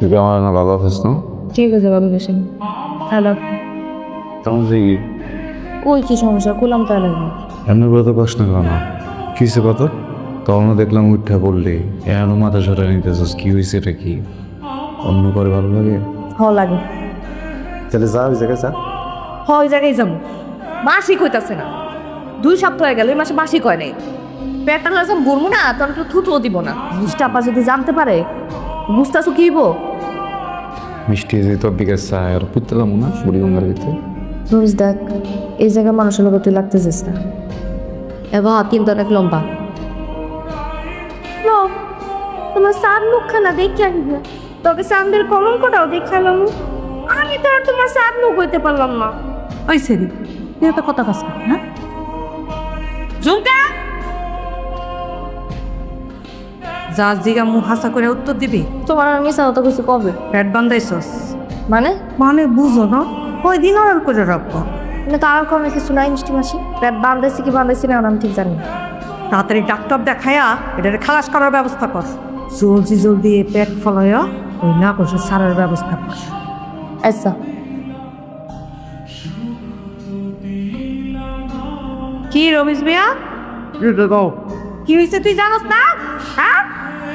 তুই আমার না না? ঠিক আছে বাবু বেশি হ্যালো কি? সমস্যা? কুলাম তাহলে এমনি কষ্ট না কিসে তখন দেখলাম উঠা বললি এমন মাথা সরা নিতেছিস কি হয়েছে এটা কি? অন্য করে ভালো লাগে? হ লাগে। তাহলে যা ওই জায়গায় যা। হ ওই জায়গায় যাব। মাসি কইতাছে না। দুই সপ্তাহ হয়ে গেল মাসে মাসি কয় নাই। পেটটা লাগাম বলব না তখন একটু থুতুও দিব না। জিনিসটা আপা যদি জানতে পারে বুঝতেছো কি হইব? মিষ্টি যে তোর দিকে চায় আর পুতলাম না বুড়িগঙ্গার ভিতরে। রুজ দেখ এই জায়গায় মানুষের লোক তুই লাগতেছিস না। এবার কিন্তু অনেক লম্বা। তোমার সার মুখখানা দেখে আসবে তোকে সামনের কলঙ্কটাও দেখালাম আমি তো আর তোমার সার মুখ হইতে পারলাম না। ওই সেরি তুই একটা কথা কাজ কর হ্যাঁ? ঝুমকা! যা জিগা মুখ হাসা করে উত্তর দিবি? তোমার আর মিশা তো কিছু কবে? পেট বান্ধাইছস। মানে? মানে বুঝো না ওই দিন আর করে রাখব। কিন্তু তার কোনো কিছু নাই মিষ্টি মাসি। পেট বান্ধাইছি কি বান্ধাইছি না আমি ঠিক জানি না। তাড়াতাড়ি ডাক্তার দেখায়া এটা খালাস করার ব্যবস্থা কর। জলদি জলদি পেট ফলায় ওই না করছে সারার ব্যবস্থা কর। আচ্ছা। কি রমেশ মিয়া? কি হয়েছে তুই জানোস না? হ্যাঁ?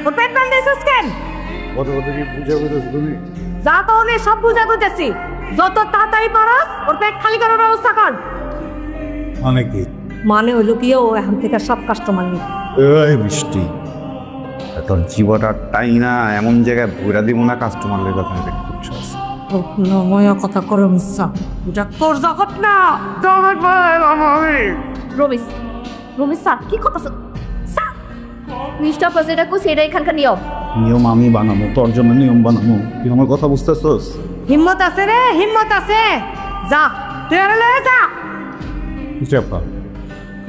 ওর পেট বান্ধাইছস কেন? কত কত কি বুঝা বুঝেছ তুমি? যা তাহলে সব বুঝা দিতেছি যত তাড়াতাড়ি পারস ওর পেট খালি করার ব্যবস্থা কর। অনেক কি? মানে হইল কি ও এখন থেকে সব কাস্টমার নিবে। এই মিষ্টি। তোর জীবটা টাই না এমন জায়গায় ঘুরা দিব না কাস্টমার লেগে কথা বুঝছস নময় কথা করো মিশা এটা তোর জগৎ না। জগৎ রমিস রমিস স্যার কি স্যার মিষ্টি আপা যেটা এটা এখানকার নিয়ম। নিয়ম আমি বানাবো তোর জন্য নিয়ম বানাবো তুই আমার কথা বুঝতেছস? হিম্মত আছে রে হিম্মত আছে। যা তুই আর লয়ে যা। চাপা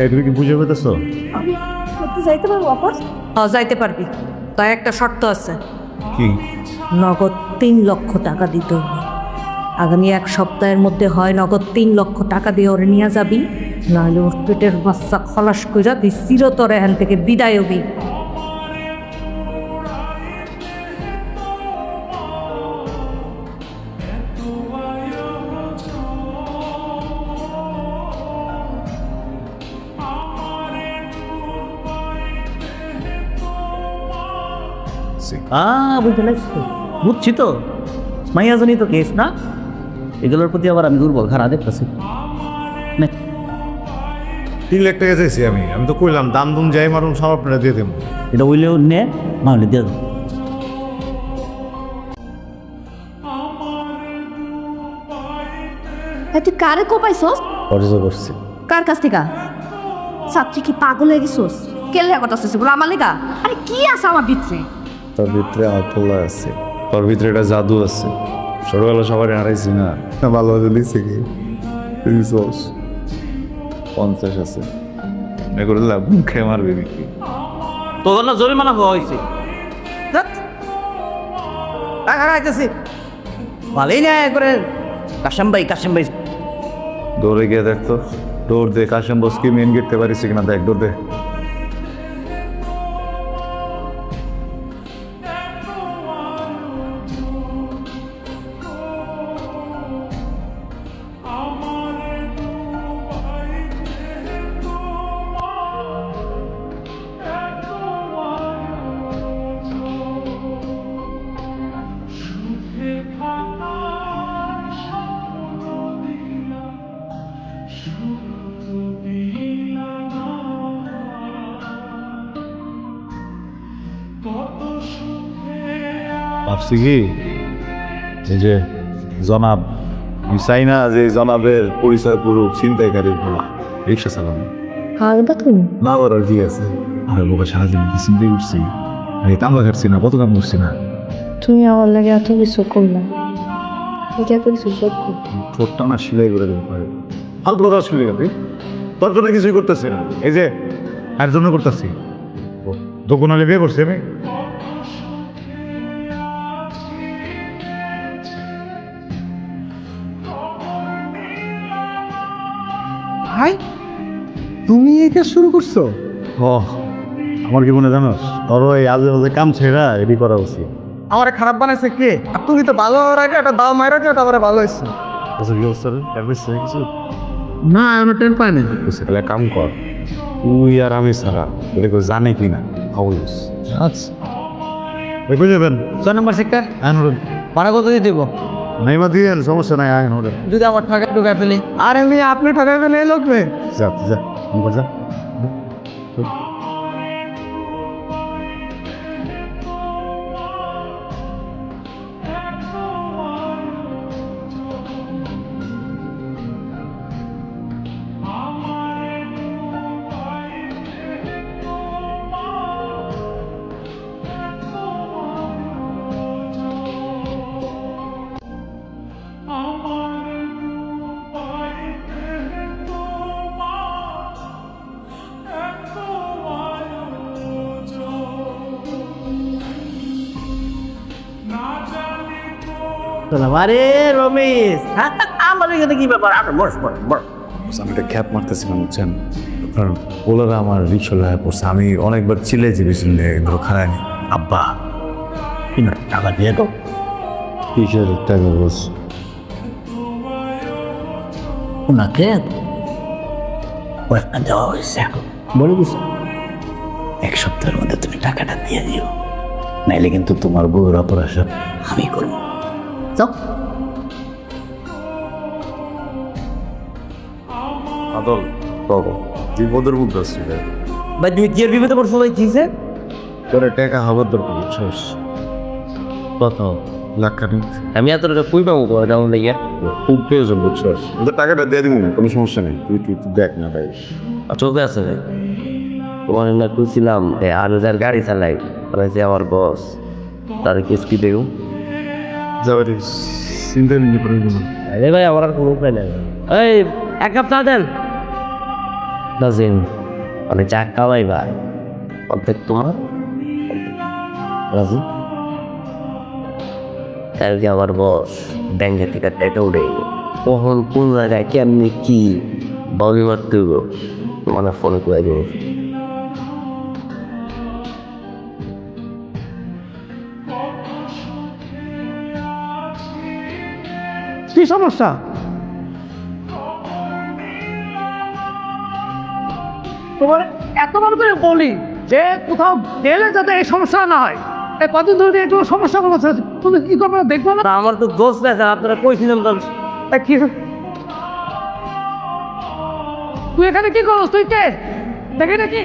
এই তুমি কি বুঝে পেতেছো আমি করতে যাইতে পারব আপস হ্যাঁ যাইতে পারবি। তাই একটা শর্ত আছে। কি? নগদ তিন লক্ষ টাকা দিতে হবে আগামী এক সপ্তাহের মধ্যে হয় নগদ তিন লক্ষ টাকা দিয়ে ওরে নিয়ে যাবি। নাহলে ওর পেটের বাচ্চা খলাস কইরা তুই চিরতর এখান থেকে বিদায় হবি। বুঝতে বুঝছি তো। মাইয়াজনী তো কেস না? এগুলোর প্রতি আবার আমি দুর্বল, খারাপ দেখতেছি। তিন লাখ টাকা চাইছি আমি। আমি তো কইলাম দাম দুম যাই মারুন সব আপনারা দিয়ে দেবো। এটা হইলেও নে না হলে দিয়ে দেবো। তুই কারে কোপাইছস? অর্জন করছি। কার কাছ থেকে? ছাত্রী কি পাগল হয়ে গেছোস? কেলে করতেছিস বলে আমার লেগা আরে কি আছে আমার ভিতরে? তোর ভিতরে পোলা আছে। তোর ভিতরে একটা জাদু আছে। ছোটবেলা সবাই হারাইছি না। ভালো দিচ্ছে কি? বুঝছস পঞ্চাশ আছে। দেখ মারবি না জরিমানা হওয়া হয়েছে। টাকা খাইতেছি ভালোই না করে। কাশাম ভাই কাশাম ভাই। দৌড়ে গিয়ে দেখতো দৌড় দে কাশেম বসকে মেন গেটতে পারিস কিনা দেখ দৌড় দে। ভাবছি কি এই যে জনাব আমি চাই না যে জনাবের পরিচয় পুরো ছিনতাইকারী বলা রিক্সা চালানো। হারবা তুমি? না বলার কি আছে? আর বোকা সারাদিন চিন্তাই করছি? আমি তাম্বা খাচ্ছি না কত কাম করছি না? তুমি আমার লাগে এত কিছু করলা। এটা কিছু সত্য ঠোঁটটা না সিলাই করে দেবে পারে। ফালতু কথা শুনে গেলি তোর জন্য কিছুই করতেছি না। এই যে আর জন্য করতেছি? দোকানে বিয়ে করছি আমি। ভাই তুমি এটা শুরু করছ? ও আমার কি মনে জানোস? তোর এই আজে বাজে কাম ছেড়া এডি করা উচিত। আমার খারাপ বানাইছে কে? আর তুমি তো ভালো হওয়ার আগে একটা দাও মায়ের আগে তারপরে ভালো হয়েছে। আচ্ছা কি অবস্থা কিছু? না আমি টেন পাইনি তাহলে কাম কর তুই আর আমি ছাড়া দেখো জানে কি না হাউস আচ্ছা। ওই বুঝে যাবেন ছয় নম্বর সেক্টর আইন হলেন ভাড়া কত দিয়ে দেবো? নাইমা দিয়েন সমস্যা নাই আইন হলেন যদি আমার ঠকায় ঢুকায় ফেলি আর এমনি আপনি ঠকায় ফেলে এই লোকবে যা যা নম্বর যা আরে রমেশ। হ্যাঁ, আমার এখানে কি ব্যাপার? বস বস বস আমি একটা খ্যাপ মারতেছিলাম বুঝছেন? আপনার ওলারা আমার রিক্সা লাগায় পড়ছে। আমি অনেকবার ধরো আব্বা টাকা দিয়ে তো। কিসের টাকা বস? ওনাকে কয়েকটা দেওয়া হয়েছে এখন। বলে দিছো এক সপ্তাহের মধ্যে তুমি টাকাটা দিয়ে দিও। নাইলে কিন্তু তোমার বউয়ের অপারেশন আমি করব। যাও আদল বাবা বিপদের মধ্যে আসছি রে। ভাই তুমি কি এর বিপদে পড়ছো ভাই কিসে তোরে টাকা হবার দরকার বুঝছস? কত লাখ খানি আমি এত টাকা কই পাবো তোমার কেমন লেগে? খুব প্রয়োজন বুঝছস? তো টাকাটা দিয়ে দিব কোনো সমস্যা নেই। তুই তুই তুই দেখ না ভাই। চোখে আছে ভাই। তোমার না খুঁজছিলাম আর হাজার গাড়ি চালাই বলেছে আমার বস তার কিস্তি দেব যাবারি আরে ভাই, আমার কোনো উপায় এক দেন। নাজিম মানে তোমার। বস ব্যাংকের থেকে টাকা উঠে কখন কোন জায়গায় কেমনি কি বাবি মারতে মানে ফোন করে কি সমস্যা? তোমার এতবার করে বলি যে কোথাও গেলে যাতে এই সমস্যা না হয়। এই কদিন ধরে একটু সমস্যা কোনো তুমি কি করবে দেখব না? আমার তো দোষ না স্যার আপনারা কইছিলাম তো কি? তুই এখানে কি করস? তুই কে? দেখে নাকি?